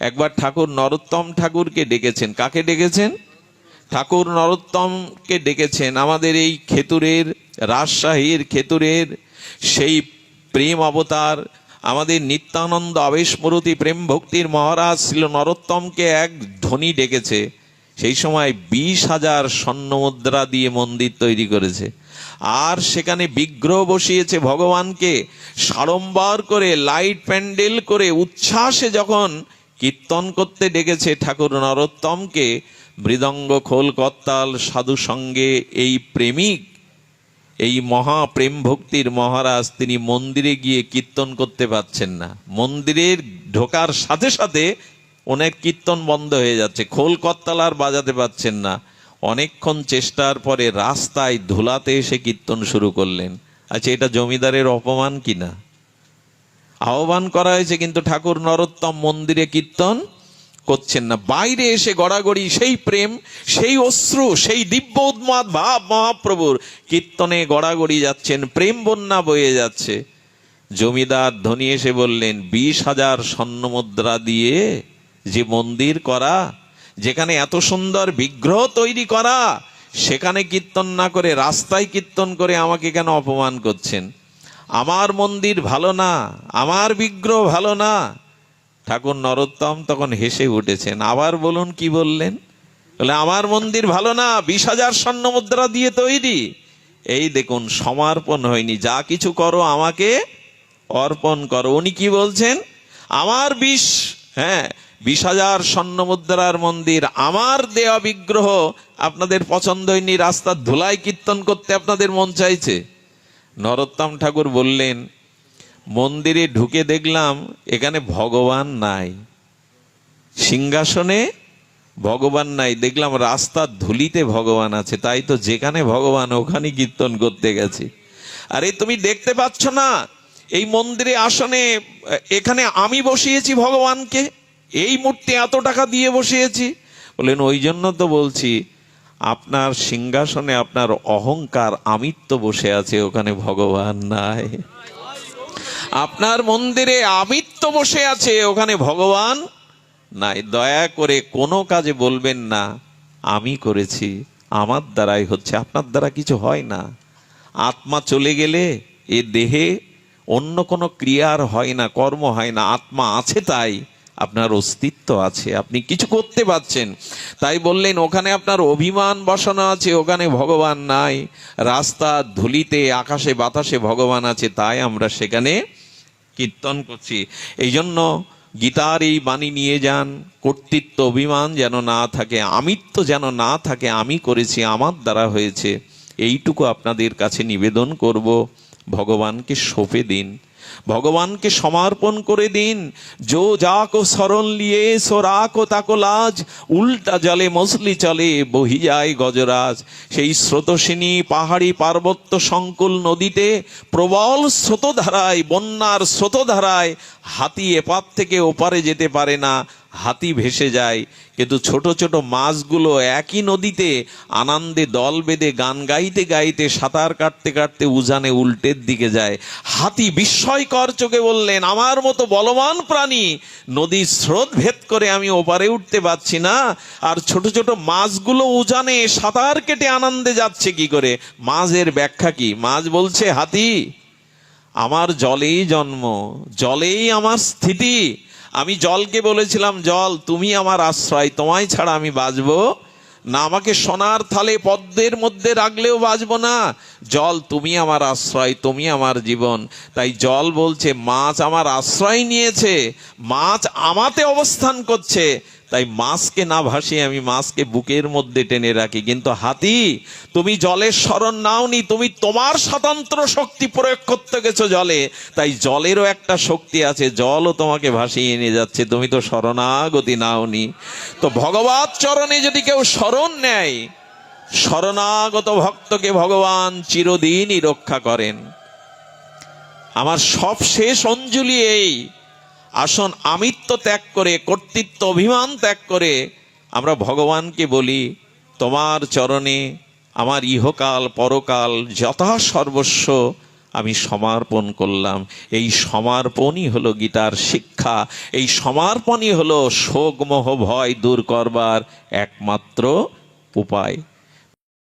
একবার ঠাকুর নরোত্তম ঠাকুরকে ডেকেছেন। কাকে ডেকেছেন? ঠাকুর নরোত্তমকে ডেকেছেন আমাদের এই খেতুরের, রাজশাহীর খেতুরের সেই প্রেম অবতার, আমাদের নিত্যানন্দ আবেশমূরতি প্রেম ভক্তির মহারাজ ছিল নরোত্তমকে এক ধ্বনি ডেকেছে। সেই সময় বিশ হাজার স্বর্ণ মুদ্রা দিয়ে মন্দির তৈরি করেছে। আর সেখানে বিগ্রহ বসিয়েছে ভগবানকে, সাড়ম্বর করে, লাইট প্যান্ডেল করে উচ্ছ্বাসে যখন কীর্তন করতে ডেকেছে ঠাকুর নরোত্তমকে, মৃদঙ্গ খোল কত্তাল সাধু সঙ্গে এই প্রেমিক, এই মহা প্রেম ভক্তির মহারাজ তিনি মন্দিরে গিয়ে কীর্তন করতে পারছেন না। মন্দিরের ঢোকার সাথে সাথে অনেক কীর্তন বন্ধ হয়ে যাচ্ছে, খোল কত্তাল আর বাজাতে পারছেন না। অনেকক্ষণ চেষ্টার পরে রাস্তায় ধুলাতে এসে কীর্তন শুরু করলেন। আচ্ছা এটা জমিদারের অপমান কিনা? আহ্বান করা হয়েছে, কিন্তু ঠাকুর নরোত্তম মন্দিরে কীর্তন করছেন না। বাইরে এসে গড়াগড়ি, সেই প্রেম, সেই অশ্রু, সেই দিব্য উন্মাদ ভাব মহাপ্রভুর কীর্তনে গড়াগড়ি যাচ্ছেন, প্রেম বন্যা বয়ে যাচ্ছে। জমিদার ধনী এসে বললেন, বিশ হাজার স্বর্ণ মুদ্রা দিয়ে যে মন্দির করা, যেখানে এত সুন্দর বিগ্রহ তৈরি করা, সেখানে কীর্তন না করে রাস্তায় কীর্তন করে আমাকে কেন অপমান করছেন? আমার মন্দির ভালো না, আমার বিগ্রহ ভালো না। ঠাকুর নরোত্তম তখন হেসে উঠেছেন, আবার বলুন কি বললেন? বলে, আমার মন্দির ভালো না, বিশ হাজার স্বর্ণ মুদ্রা দিয়ে তৈরি। এই দেখুন, সমর্পণ হয়নি, যা কিছু করো আমাকে অর্পণ করো। উনি কি বলছেন? আমার বিশ হ্যাঁ বিশ হাজার স্বর্ণ মুদ্রার মন্দির, আমার দেওয়া বিগ্রহ, আপনাদের পছন্দ হয়নি রাস্তার ধুলাই কীর্তন করতে আপনাদের মন চাইছে। নরোত্তম ঠাকুর বললেন, মন্দিরে ঢুকে দেখলাম এখানে ভগবান নাই। সিংহাসনে ভগবান নাই, দেখলাম রাস্তার ধুলিতে ভগবান আছে, তাই তো যেখানে ভগবান ওখানে কীর্তন করতে গেছে। আরে তুমি দেখতে পাচ্ছ না, এই মন্দিরে আসনে, এখানে আমি বসিয়েছি ভগবানকে, এই মূর্তি এত টাকা দিয়ে বসিয়েছি। বললেন, ওই জন্য তো বলছি আপনার সিংহাসনে আপনার অহংকার, আমিত্ব বসে আছে ওখানে ভগবান নাই। আপনার মন্দিরে আমিত্ব বসে আছে ওখানে ভগবান নাই। দয়া করে কোনো কাজে বলবেন না, আমি করেছি, আমার দ্বারাই হচ্ছে। আপনার দ্বারা কিছু হয় না। আত্মা চলে গেলে এ দেহে অন্য কোনো ক্রিয়ার হয় না, কর্ম হয় না, আত্মা আছে তাই। আপনার অস্তিত্ব আছে, আপনি কিছু করতে পারছেন। তাই বললেন, ওখানে আপনার অভিমান বসানো আছে, ওখানে ভগবান নাই। রাস্তা ধুলিতে, আকাশে, বাতাসে ভগবান আছে, তাই আমরা সেখানে কীর্তন করছি। এই জন্য গীতার এই বাণী নিয়ে যান, কর্তৃত্ব অভিমান যেন না থাকে, আমিত্ব যেন না থাকে, আমি করেছি, আমার দ্বারা হয়েছে। এইটুকু আপনাদের কাছে নিবেদন করব। ভগবানকে সঁপে দিন। ভগবানকে সমর্পণ করে দিন। যো যাকো শরণ লিয়ে সো রাখো তাকো লাজ। উল্টা জলে মসলি চলে বহি যায় গজরাজ। সেই স্রোতসিনী পাহাড়ি পার্বত্য সংকুল নদীতে প্রবল স্রোতধারায়, বন্যার স্রোতধারায় হাতি এপার থেকে ওপারে যেতে পারে না। হাতি ভেসে যায়, কিন্তু ছোট ছোট মাছগুলো একই নদীতে আনন্দে দল বেঁধে গান গাইতে গাইতে সাঁতার কাটতে কাটতে উজানে উল্টের দিকে যায়। হাতি বিস্ময়কর চোখে বললেন, আমার মতো বলবান প্রাণী, নদীর স্রোত ভেদ করে আমি ওপারে উঠতে পারছি না, আর ছোট ছোট মাছগুলো উজানে সাঁতার কেটে আনন্দে যাচ্ছে কি করে? মাছের ব্যাখ্যা কি? মাছ বলছে, হাতি, আমার জলেই জন্ম, জলেই আমার স্থিতি আমি জলকে বলেছিলাম, জল, তুমি আমার আশ্রয়, তোমায় ছাড়া আমি বাঁচব না। আমাকে সোনার থালে পদ্মের মধ্যে রাখলেও বাঁচব না। জল, তুমি আমার আশ্রয়, তুমি আমার জীবন। তাই জল বলছে, মাছ আমার আশ্রয় নিয়েছে, মাছ আমাতে অবস্থান করছে। তাই মাছকে না ভাসিয়ে আমি মাছকে বুকের মধ্যে টেনে রাখি। কিন্তু হাতি, তুমি জলের স্মরণ নাওনি, তুমি তোমার স্বতন্ত্র শক্তি প্রয়োগ করতে গেছো জলে। তাই জলেরও একটা শক্তি আছে, জলও তোমাকে ভাসিয়ে নিয়ে যাচ্ছে, তুমি তো শরণাগতি নাওনি। তো ভগবত চরণে যদি কেউ শরণ নেয়, শরণাগত ভক্তকে ভগবান চিরদিনই রক্ষা করেন। আমার সব শেষ অঞ্জলি এই আসন আমিত্ব ত্যাগ করে, কর্তৃত্ব অভিমান ত্যাগ করে, আমরা ভগবানকে বলি, তোমার চরণে আমার ইহকাল, পরকাল যথা সর্বস্ব আমি সমর্পণ করলাম। এই সমর্পণই হলো গীতার শিক্ষা। এই সমর্পণই হলো শোকমোহ ভয় দূর করবার একমাত্র উপায়।